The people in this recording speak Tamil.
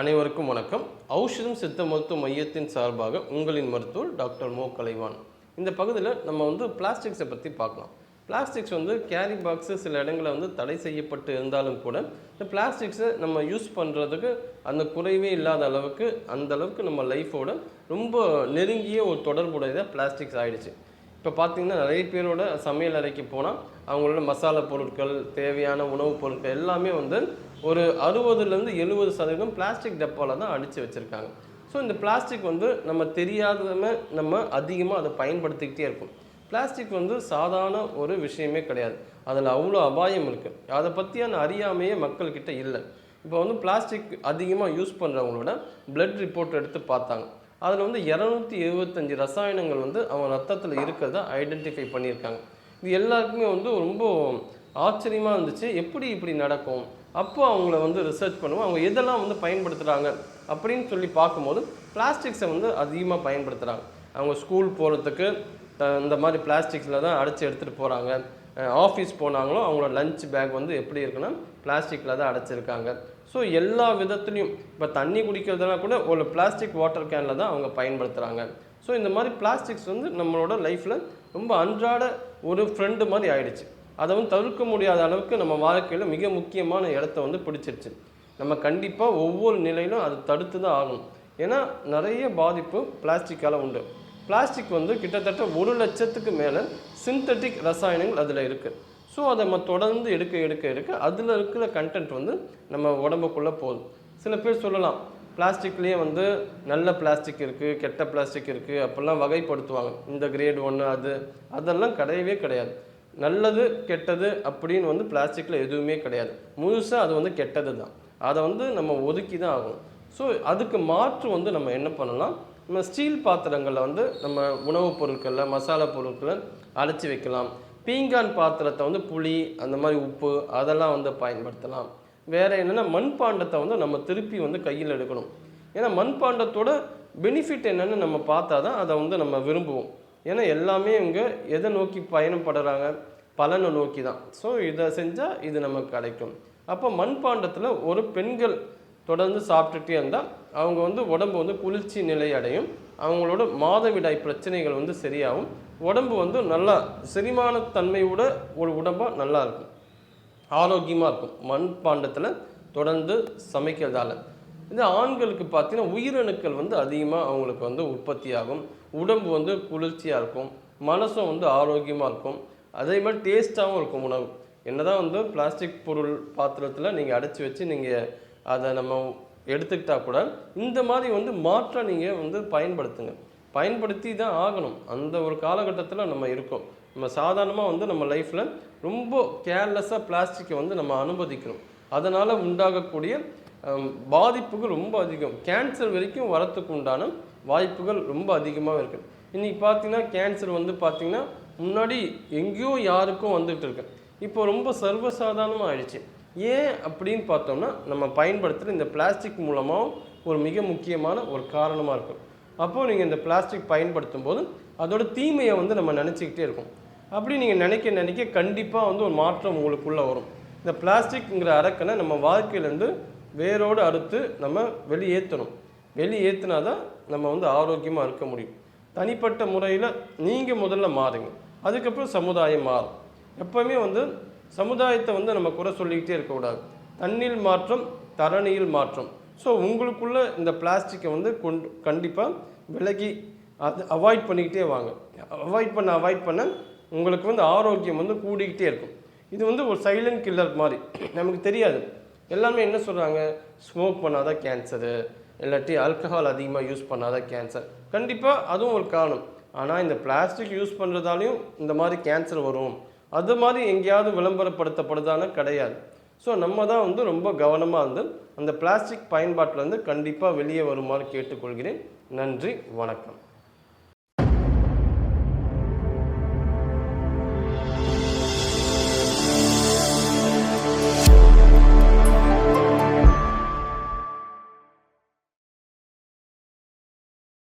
அனைவருக்கும் வணக்கம். ஔஷதம் சித்த மருத்துவ மையத்தின் சார்பாக உங்களின் மருத்துவர் டாக்டர் மோ. கலைவான். இந்த பகுதியில் நம்ம வந்து பிளாஸ்டிக்ஸை பற்றி பார்க்கலாம். பிளாஸ்டிக்ஸ் வந்து கேரி பாக்ஸு சில இடங்களில் வந்து தடை செய்யப்பட்டு இருந்தாலும் கூட இந்த பிளாஸ்டிக்ஸை நம்ம யூஸ் பண்ணுறதுக்கு அந்த குறைவே இல்லாத அளவுக்கு அந்த அளவுக்கு நம்ம லைஃபோட ரொம்ப நெருங்கிய ஒரு தொடர்புடையதாக பிளாஸ்டிக்ஸ் ஆகிடுச்சு இப்போ பார்த்தீங்கன்னா நிறைய பேரோட சமையல் அறைக்கு போனால் அவங்களோட மசாலா பொருட்கள் தேவையான உணவுப் பொருட்கள் எல்லாமே வந்து ஒரு அறுபதுலேருந்து எழுபது சதவீதம் பிளாஸ்டிக் டப்பாவில் தான் அடித்து வச்சுருக்காங்க. ஸோ இந்த பிளாஸ்டிக் வந்து நம்ம தெரியாதம நம்ம அதிகமாக அதை பயன்படுத்திக்கிட்டே இருக்கும். பிளாஸ்டிக் வந்து சாதாரண ஒரு விஷயமே கிடையாது. அதில் அவ்வளோ அபாயம் இருக்குது அதை பற்றியான அறியாமையே மக்கள்கிட்ட இல்லை. இப்போ வந்து பிளாஸ்டிக் அதிகமாக யூஸ் பண்ணுறவங்களோட பிளட் ரிப்போர்ட் எடுத்து பார்த்தாங்க. அதில் வந்து இரநூத்தி எழுபத்தஞ்சு ரசாயனங்கள் வந்து அவங்க ரத்தத்தில் இருக்கிறத ஐடென்டிஃபை பண்ணியிருக்காங்க. இது எல்லாருக்குமே வந்து ரொம்ப ஆச்சரியமாக இருந்துச்சு. எப்படி இப்படி நடக்கும்? அப்போ அவங்கள வந்து ரிசர்ச் பண்ணுவோம். அவங்க எதெல்லாம் வந்து பயன்படுத்துகிறாங்க அப்படின்னு சொல்லி பார்க்கும்போது பிளாஸ்டிக்ஸை வந்து அதிகமாக பயன்படுத்துகிறாங்க அவங்க ஸ்கூல் போகிறதுக்கு இந்த மாதிரி பிளாஸ்டிக்ஸில் தான் அடைச்சி எடுத்துகிட்டு போகிறாங்க ஆஃபீஸ் போனாங்களோ அவங்களோட லஞ்ச் பேக் வந்து எப்படி இருக்குன்னா பிளாஸ்டிக்கில் தான் அடைச்சிருக்காங்க. ஸோ எல்லா விதத்துலையும் இப்போ தண்ணி குடிக்கிறதுனா கூட ஒரு பிளாஸ்டிக் வாட்டர் கேனில் தான் அவங்க பயன்படுத்துகிறாங்க ஸோ இந்த மாதிரி பிளாஸ்டிக்ஸ் வந்து நம்மளோட லைஃப்பில் ரொம்ப அன்றாட ஒரு ஃப்ரெண்டு மாதிரி ஆயிடுச்சு. அதை வந்து தவிர்க்க முடியாத அளவுக்கு நம்ம வாழ்க்கையில் மிக முக்கியமான இடத்த வந்து பிடிச்சிருச்சு. நம்ம கண்டிப்பாக ஒவ்வொரு நிலையிலும் அது தடுத்து தான் ஆகணும். ஏன்னா நிறைய பாதிப்பு பிளாஸ்டிக்கால் உண்டு. பிளாஸ்டிக் வந்து கிட்டத்தட்ட ஒரு லட்சத்துக்கு மேலே சிந்தட்டிக் ரசாயனங்கள் அதில் இருக்குது ஸோ அதை நம்ம தொடர்ந்து எடுக்க எடுக்க எடுக்க அதில் இருக்கிற கண்டென்ட் வந்து நம்ம உடம்புக்குள்ளே போதும். சில பேர் சொல்லலாம் பிளாஸ்டிக்லேயே வந்து நல்ல பிளாஸ்டிக் இருக்குது கெட்ட பிளாஸ்டிக் இருக்குது அப்போல்லாம் வகைப்படுத்துவாங்க. இந்த கிரேட் ஒன்று அது அதெல்லாம் கிடையவே கிடையாது. நல்லது கெட்டது அப்படின்னு வந்து பிளாஸ்டிக்கில் எதுவுமே கிடையாது. முழுசாக அது வந்து கெட்டது தான் அதை வந்து நம்ம ஒதுக்கி தான் ஆகணும். ஸோ அதுக்கு மாற்று வந்து நம்ம என்ன பண்ணலாம்? நம்ம ஸ்டீல் பாத்திரங்களில் வந்து நம்ம உணவுப் பொருட்களில் மசாலா பொருட்களை அரைச்சி வைக்கலாம். பீங்கான் பாத்திரத்தை வந்து புளி அந்த மாதிரி உப்பு அதெல்லாம் வந்து பயன்படுத்தலாம். வேறு என்னென்னா மண்பாண்டத்தை வந்து நம்ம திருப்பி வந்து கையில் எடுக்கணும். ஏன்னா மண்பாண்டத்தோட பெனிஃபிட் என்னென்னு நம்ம பார்த்தா தான் அதை வந்து நம்ம விரும்புவோம். ஏன்னா எல்லாமே இங்கே எதை நோக்கி பயணப்படுறாங்க? பலனை நோக்கி தான் ஸோ இதை செஞ்சால் இது நமக்கு கிடைக்கும். அப்போ மண்பாண்டத்தில் ஒரு பெண்கள் தொடர்ந்து சாப்பிட்டுட்டே இருந்தால் அவங்க வந்து உடம்பு வந்து குளிர்ச்சி நிலை அடையும். அவங்களோட மாதவிடாய் பிரச்சனைகள் வந்து சரியாகும். உடம்பு வந்து நல்லா செரிமான தன்மையோட ஒரு உடம்பாக நல்லா இருக்கும். ஆரோக்கியமாக இருக்கும். மண் பாண்டத்தில் தொடர்ந்து சமைக்கிறதால. இந்த ஆண்களுக்கு பார்த்தீங்கன்னா உயிரணுக்கள் வந்து அதிகமாக அவங்களுக்கு வந்து உற்பத்தி ஆகும் உடம்பு வந்து குளிர்ச்சியாக இருக்கும். மனசும் வந்து ஆரோக்கியமாக இருக்கும். அதே மாதிரி டேஸ்ட்டாகவும் இருக்கும் உணவு. என்னதான் வந்து பிளாஸ்டிக் பொருள் பாத்திரத்தில் நீங்கள் அடைச்சி வச்சு நீங்கள் அதை நம்ம எடுத்துக்கிட்டா கூட இந்த மாதிரி வந்து மாற்றம் நீங்கள் வந்து பயன்படுத்துங்க. பயன்படுத்தி தான் ஆகணும். அந்த ஒரு காலகட்டத்தில் நம்ம இருக்கோம். நம்ம சாதாரணமாக வந்து நம்ம லைஃப்பில் ரொம்ப கேர்லெஸ்ஸாக பிளாஸ்டிக்கை வந்து நம்ம அனுமதிக்கிறோம். அதனால் உண்டாகக்கூடிய பாதிப்புகள் ரொம்ப அதிகம். கேன்சர் வரைக்கும் வரத்துக்கு உண்டான வாய்ப்புகள் ரொம்ப அதிகமாக இருக்குது இன்றைக்கி பார்த்தீங்கன்னா கேன்சர் வந்து பார்த்திங்கன்னா முன்னாடி எங்கேயோ யாருக்கும் வந்துகிட்டு இருக்கு. இப்போ ரொம்ப சர்வசாதாரணமாக ஆயிடுச்சு. ஏன் அப்படின்னு பார்த்தோம்னா நம்ம பயன்படுத்துகிற இந்த பிளாஸ்டிக் மூலமாகவும் ஒரு மிக முக்கியமான ஒரு காரணமாக இருக்கும். அப்போது நீங்கள் இந்த பிளாஸ்டிக் பயன்படுத்தும் போது அதோட தீமையை வந்து நம்ம நினச்சிக்கிட்டே இருக்கும். அப்படி நீங்கள் நினைக்க நினைக்க கண்டிப்பாக வந்து ஒரு மாற்றம் உங்களுக்குள்ளே வரும். இந்த பிளாஸ்டிக்ங்கிற அரக்கனை நம்ம வாழ்க்கையிலேருந்து வேரோடு அறுத்து நம்ம வெளியேற்றணும் வெளியேற்றினா தான் நம்ம வந்து ஆரோக்கியமாக இருக்க முடியும். தனிப்பட்ட முறையில் நீங்கள் முதல்ல மாறுங்க. அதுக்கப்புறம் சமுதாயம் மாறும். எப்போவுமே வந்து சமுதாயத்தை வந்து நம்ம குறை சொல்லிக்கிட்டே இருக்கக்கூடாது. தண்ணீர் மாற்றம் தரணியில் மாற்றம். ஸோ உங்களுக்குள்ள இந்த பிளாஸ்டிக்கை வந்து கொண்டு கண்டிப்பாக விலகி அது அவாய்ட் பண்ணிக்கிட்டே வாங்க. அவாய்ட் பண்ண அவாய்ட் பண்ண உங்களுக்கு வந்து ஆரோக்கியம் வந்து கூடிக்கிட்டே இருக்கும். இது வந்து ஒரு சைலண்ட் கில்லர் மாதிரி. நமக்கு தெரியாது. எல்லாமே என்ன சொல்கிறாங்க ஸ்மோக் பண்ணாதான் கேன்சரு இல்லாட்டி ஆல்கஹால் அதிகமாக யூஸ் பண்ணாதான் கேன்சர் கண்டிப்பாக அதுவும் ஒரு காரணம். ஆனால் இந்த பிளாஸ்டிக் யூஸ் பண்ணுறதாலையும் இந்த மாதிரி கேன்சர் வரும். அது மாதிரி எங்கேயாவது விளம்பரப்படுத்தப்படுதானே கிடையாது. ஸோ நம்ம தான் வந்து ரொம்ப கவனமாக இருந்து அந்த பிளாஸ்டிக் பயன்பாட்டிலேருந்து கண்டிப்பாக வெளியே வருமாறு கேட்டுக்கொள்கிறேன். நன்றி வணக்கம்.